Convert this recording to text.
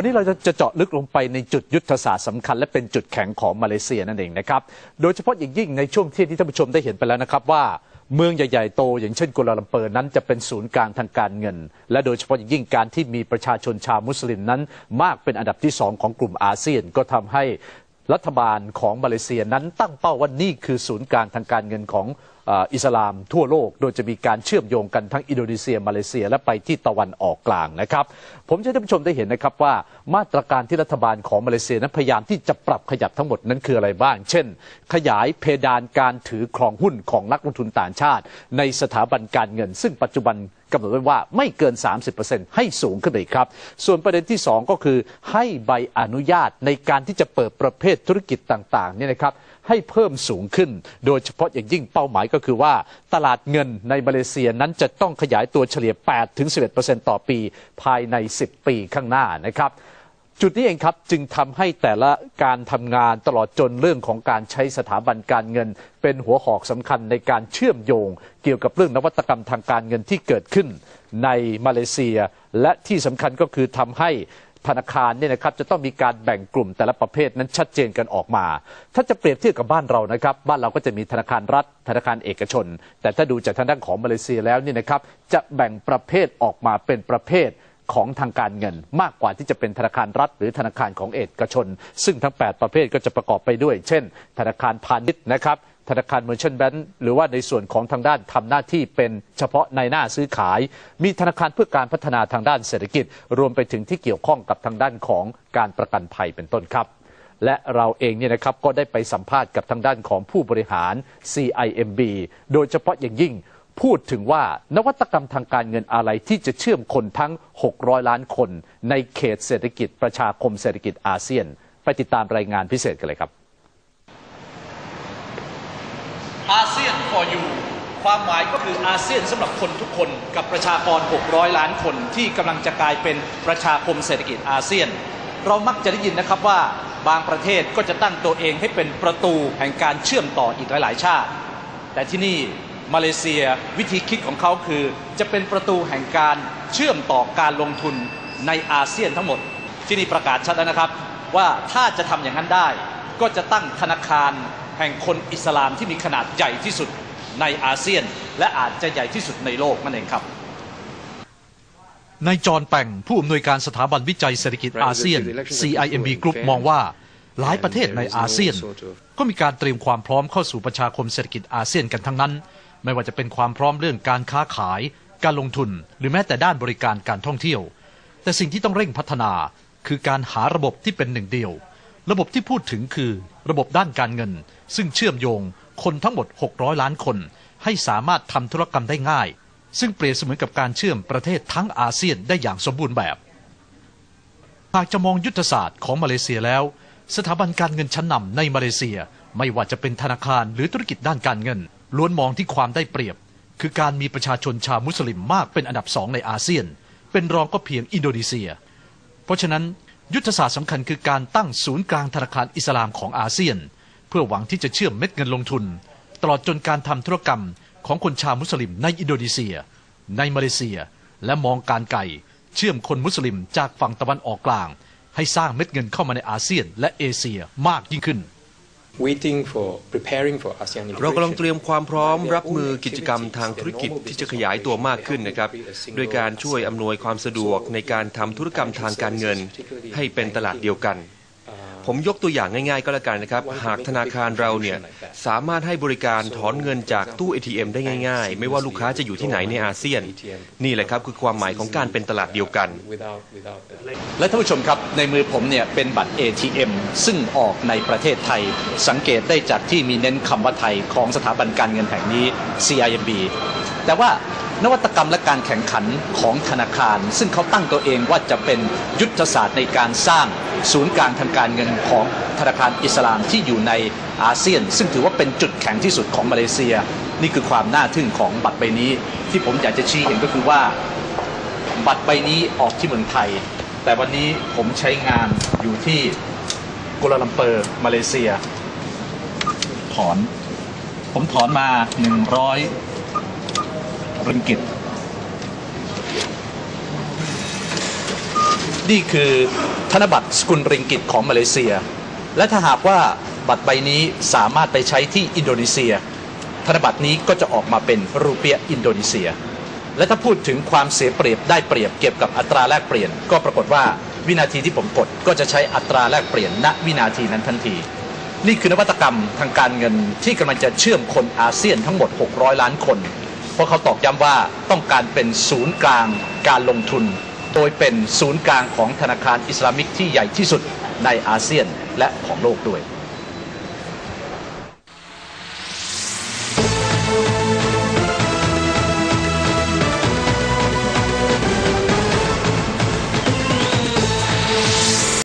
วันนี้เราจะจะเจาะลึกลงไปในจุดยุทธศาสตร์สำคัญ และเป็นจุดแข็งของมาเลเซียนั่นเองนะครับ โดยเฉพาะอย่างยิ่งในช่วงเที่ยงที่ท่านผู้ชมได้เห็นไปแล้วนะครับว่าเมืองใหญ่ๆโตอย่างเช่นกัวลาลัมเปอร์นั้นจะเป็นศูนย์กลางทางการเงิน และโดยเฉพาะอย่างยิ่งการที่มีประชาชนชาวมุสลิมนั้น มากเป็นอันดับที่สองของกลุ่มอาเซียนก็ทำให้รัฐบาลของมาเลเซียนั้นตั้งเป้าว่านี่คือศูนย์กลางทางการเงินของ อิสลามทั่วโลก โดยจะมีการเชื่อมโยงกันทั้งอินโดนีเซียมาเลเซีย และไปที่ตะวันออกกลางนะครับ ผมจะให้ท่านผู้ชมได้เห็นนะครับว่ามาตรการที่รัฐบาลของมาเลเซียนั้นพยายามที่จะปรับขยับทั้งหมดนั้นคืออะไรบ้าง เช่น ขยายเพดานการถือครองหุ้นของนักลงทุนต่างชาติ ในสถาบันการเงิน ซึ่งปัจจุบัน กำหนดไว้ว่าไม่เกิน 30%ให้สูงขึ้นไปอีกครับ ส่วนประเด็นที่ 2 ก็คือให้ใบอนุญาตในการที่จะเปิดประเภทธุรกิจต่างๆเนี่ยนะครับให้เพิ่มสูงขึ้น โดยเฉพาะอย่างยิ่งเป้าหมายก็คือว่า ตลาดเงินในมาเลเซียนั้นจะต้องขยายตัวเฉลี่ย 8-11%ต่อปีภายใน 10 ปีข้างหน้านะครับ จุดนี้เองครับจึงทำให้แต่ละการทำงานตลอดจนเรื่องของการใช้สถาบันการเงิน เป็นหัวหอกสำคัญในการเชื่อมโยง เกี่ยวกับเรื่องนวัตกรรมทางการเงินที่เกิดขึ้นในมาเลเซีย และที่สำคัญก็คือทำให้ธนาคารเนี่ยนะครับจะต้องมีการแบ่งกลุ่มแต่ละประเภทนั้นชัดเจนกันออกมา ถ้าจะเปรียบเทียบกับบ้านเรานะครับ บ้านเราก็จะมีธนาคารรัฐ ธนาคารเอกชน แต่ถ้าดูจากทางด้านของมาเลเซียแล้วเนี่ยนะครับจะแบ่งประเภทออกมาเป็นประเภท ของทางการเงิน มากกว่าที่จะเป็นธนาคารรัฐ หรือธนาคารของเอกชน ซึ่งทั้ง 8 ประเภทก็จะประกอบไปด้วย เช่น ธนาคารพาณิชย์นะครับธนาคารเมอร์เชนแบงก์หรือว่าในส่วนของทางด้านทำหน้าที่เป็นเฉพาะในหน้าซื้อขาย มีธนาคารเพื่อการพัฒนาทางด้านเศรษฐกิจ รวมไปถึงที่เกี่ยวข้องกับทางด้านของการประกันภัยเป็นต้นครับ และเราเองเนี่ยนะครับก็ได้ไปสัมภาษณ์กับทางด้านของผู้บริหาร CIMB โดยเฉพาะอย่างยิ่ง พูดถึงว่านวัตกรรมทางการเงินอะไรที่จะเชื่อมคนทั้ง 600 ล้านคน ในเขตเศรษฐกิจประชาคมเศรษฐกิจอาเซียน ไปติดตามรายงานพิเศษกันเลยครับอาเซียน for you ความหมายก็คืออาเซียนสำหรับคนทุกคนกับประชากร 600 ล้านคนที่กำลังจะกลายเป็นประชาคมเศรษฐกิจอาเซียน เรามักจะได้ยินนะครับว่าบางประเทศก็จะตั้งตัวเองให้เป็นประตูแห่งการเชื่อมต่ออีกหลาย ๆ ชาติ แต่ที่นี่ มาเลเซีย วิธีคิดของเขาคือ จะเป็นประตูแห่งการเชื่อมต่อการลงทุนในอาเซียนทั้งหมด ที่นี่ประกาศชัดแล้วนะครับ ว่าถ้าจะทำอย่างนั้นได้ ก็จะตั้งธนาคารแห่งคนอิสลามที่มีขนาดใหญ่ที่สุดในอาเซียน และอาจจะใหญ่ที่สุดในโลกนั่นเองครับนายจอห์นแป่งผู้อำนวยการสถาบันวิจัยเศรษฐกิจอาเซียน CIMB Group มองว่าหลายประเทศในอาเซียน ก็มีการเตรียมความพร้อมเข้าสู่ประชาคมเศรษฐกิจอาเซียนกันทั้งนั้น ไม่ว่าจะเป็นความพร้อมเรื่องการค้าขาย การลงทุน หรือแม้แต่ด้านบริการการท่องเที่ยว แต่สิ่งที่ต้องเร่งพัฒนาคือการหาระบบที่เป็นหนึ่งเดียว ระบบที่พูดถึงคือระบบด้านการเงิน ซึ่งเชื่อมโยงคนทั้งหมด 600 ล้านคน ให้สามารถทำธุรกรรมได้ง่าย ซึ่งเปรียบเสมือนกับการเชื่อมประเทศทั้งอาเซียนได้อย่างสมบูรณ์แบบ หากจะมองยุทธศาสตร์ของมาเลเซียแล้ว สถาบันการเงินชั้นนำในมาเลเซีย ไม่ว่าจะเป็นธนาคารหรือธุรกิจด้านการเงิน ล้วนมองที่ความได้เปรียบ คือการมีประชาชนชาวมุสลิมมากเป็นอันดับสองในอาเซียน เป็นรองก็เพียงอินโดนีเซีย เพราะฉะนั้นยุทธศาสตร์สำคัญคือการตั้งศูนย์กลางธนาคารอิสลามของอาเซียน เพื่อหวังที่จะเชื่อมเม็ดเงินลงทุน ตลอดจนการทำธุรกรรมของคนชาวมุสลิมในอินโดนีเซีย ในมาเลเซีย และมองการไกลเชื่อมคนมุสลิมจากฝั่งตะวันออกกลาง ให้สร้างเม็ดเงินเข้ามาในอาเซียนและเอเชียมากยิ่งขึ้น waiting for preparing for ASEAN เรากำลัง integration. เตรียมความพร้อมรับมือกิจกรรมทางธุรกิจที่จะขยายตัวมากขึ้นนะครับโดยการช่วยอำนวยความสะดวกในการทำธุรกรรมทางการเงิน ให้เป็นตลาดเดียวกัน ผมยกตัวอย่างง่ายๆก็แล้วกันนะครับ หากธนาคารเราเนี่ยสามารถให้บริการถอนเงินจากตู้ ATM ได้ง่าย ๆ ไม่ว่าลูกค้าจะอยู่ที่ไหนในอาเซียน นี่แหละครับคือความหมายของการเป็นตลาดเดียวกัน without without the และท่านผู้ชมครับในมือผมเนี่ยเป็นบัตร ATM ซึ่งออกในประเทศไทย สังเกตได้จากที่มีเน้นคำว่าไทยของสถาบันการเงินแห่งนี้ CIMB แต่ว่านวัตกรรมและการแข่งขันของธนาคาร ซึ่งเขาตั้งตัวเองว่าจะเป็นยุทธศาสตร์ในการสร้าง ศูนย์กลางทางการเงินของธนาคารอิสลามที่อยู่ในอาเซียน ซึ่งถือว่าเป็นจุดแข็งที่สุดของมาเลเซีย นี่คือความน่าทึ่งของบัตรใบนี้ ที่ผมอยากจะชี้เห็นก็คือว่า บัตรใบนี้ออกที่เมืองไทย แต่วันนี้ผมใช้งานอยู่ที่กัวลาลัมเปอร์มาเลเซีย ถอน ผมถอนมา 100ริงกิตนี่คือ ธนบัตรสกุลริงกิตของมาเลเซีย และถ้าหากว่าบัตรใบนี้สามารถไปใช้ที่อินโดนีเซีย ธนบัตรนี้ก็จะออกมาเป็นรูเปียอินโดนีเซีย และถ้าพูดถึงความเสียเปรียบได้เปรียบเกี่ยวกับอัตราแลกเปลี่ยน ก็ปรากฏว่าวินาทีที่ผมกดก็จะใช้อัตราแลกเปลี่ยนณวินาทีนั้นทันที นี่คือนวัตกรรมทางการเงินที่กำลังจะเชื่อมคนอาเซียนทั้งหมด 600 ล้านคน เพราะเขาตอกย้ำว่าต้องการเป็นศูนย์กลางการลงทุน โดยเป็นศูนย์กลางของธนาคารอิสลามิกที่ใหญ่ที่สุดในอาเซียนและของโลกด้วย